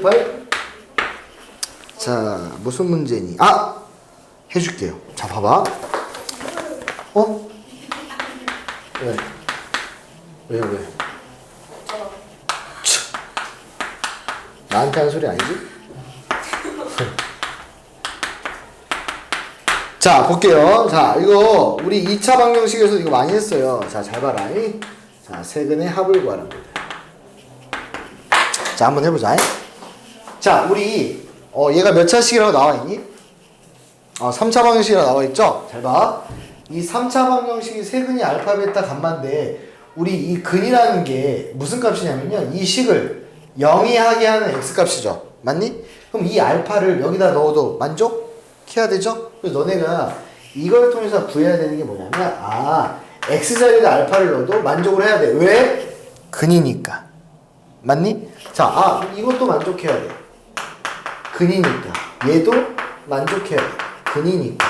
18. 자, 무슨 문제니? 아! 해줄게요. 자, 봐봐. 어? 왜? 왜, 왜? 치. 나한테 하는 소리 아니지? 자, 볼게요. 자, 이거 우리 2차 방정식에서 이거 많이 했어요. 자, 잘 봐라. 이. 자, 세근의 합을 구하랍니다. 자, 한번 해보자. 자, 우리 어, 얘가 몇 차식이라고 나와 있니? 어, 3차 방정식이라고 나와 있죠? 잘 봐. 이 3차 방정식이 세근이 알파, 베타, 감마인데 우리 이 근이라는 게 무슨 값이냐면요. 이 식을 영이하게 하는 x 값이죠. 맞니? 그럼 이 알파를 여기다 넣어도 만족해야 되죠? 그래서 너네가 이걸 통해서 구해야 되는 게 뭐냐면 아, x자리에다 알파를 넣어도 만족을 해야 돼. 왜? 근이니까. 맞니? 자, 아, 이것도 만족해야 돼. 근이니까. 얘도 만족해야 돼. 근이니까.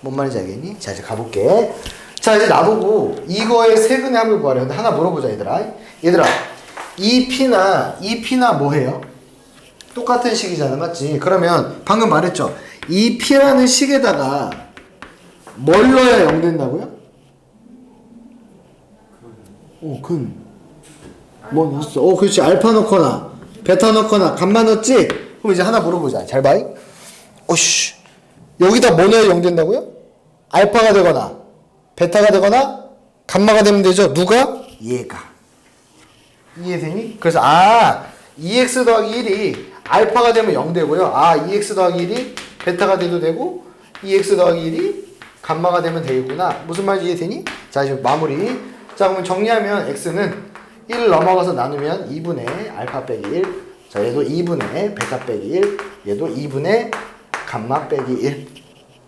뭔 말인지 알겠니? 자, 이제 가볼게. 자, 이제 나보고 이거의 세근의 합을 구하래. 근데 하나 물어보자, 얘들아. 얘들아, 이 P나, 이 P나 뭐 해요? 똑같은 식이잖아, 맞지? 그러면 방금 말했죠? 이 P라는 식에다가 뭘 넣어야 0 된다고요? 오, 근. 뭐 넣었어? 어, 그렇지. 알파 넣거나, 베타 넣거나, 감마 넣었지? 그럼 이제 하나 물어보자. 잘 봐. 오씨. 여기다 뭐 넣어야 0 된다고요? 알파가 되거나, 베타가 되거나, 감마가 되면 되죠. 누가? 얘가. 이해되니? 그래서, 아, 2x 더하기 1이 알파가 되면 0 되고요. 아, 2x 더하기 1이 베타가 돼도 되고, 2x 더하기 1이 감마가 되면 되겠구나. 무슨 말인지 이해되니? 자, 이제 마무리. 자, 그러면 정리하면 x는 1 넘어가서 나누면 2분의 알파 빼기 1. 자, 얘도 2분의 베타 빼기 1. 얘도 2분의 감마 빼기 1.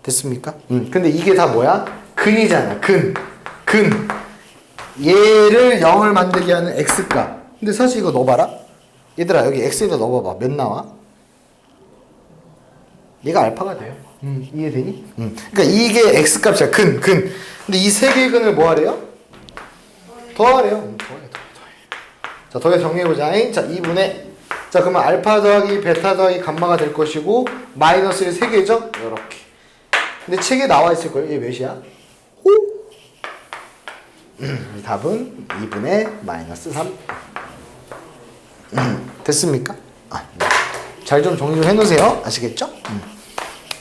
됐습니까? 음. 근데 이게 다 뭐야? 근이잖아. 근. 근. 얘를 0을 만들게 하는 x값. 근데 사실 이거 넣어봐라. 얘들아, 여기 x에다 넣어봐봐. 몇 나와? 얘가 알파가 돼요. 음, 이해되니? 음. 그러니까 이게 x 값이야. 근, 근. 근데 이 세 개의 근을 뭐 하래요? 더하래요. 음, 더해, 더해, 더해. 자, 더해 정리해보자. 자, 2분의. 자, 그러면 알파 더하기 베타 더하기 감마가 될 것이고, 마이너스의 세 개죠? 요렇게. 근데 책에 나와 있을걸요? 얘 몇이야? 호? 음, 답은 2분의 마이너스 3. 음, 됐습니까? 아, 네. 잘좀 정리 좀 해놓으세요. 아시겠죠? 음.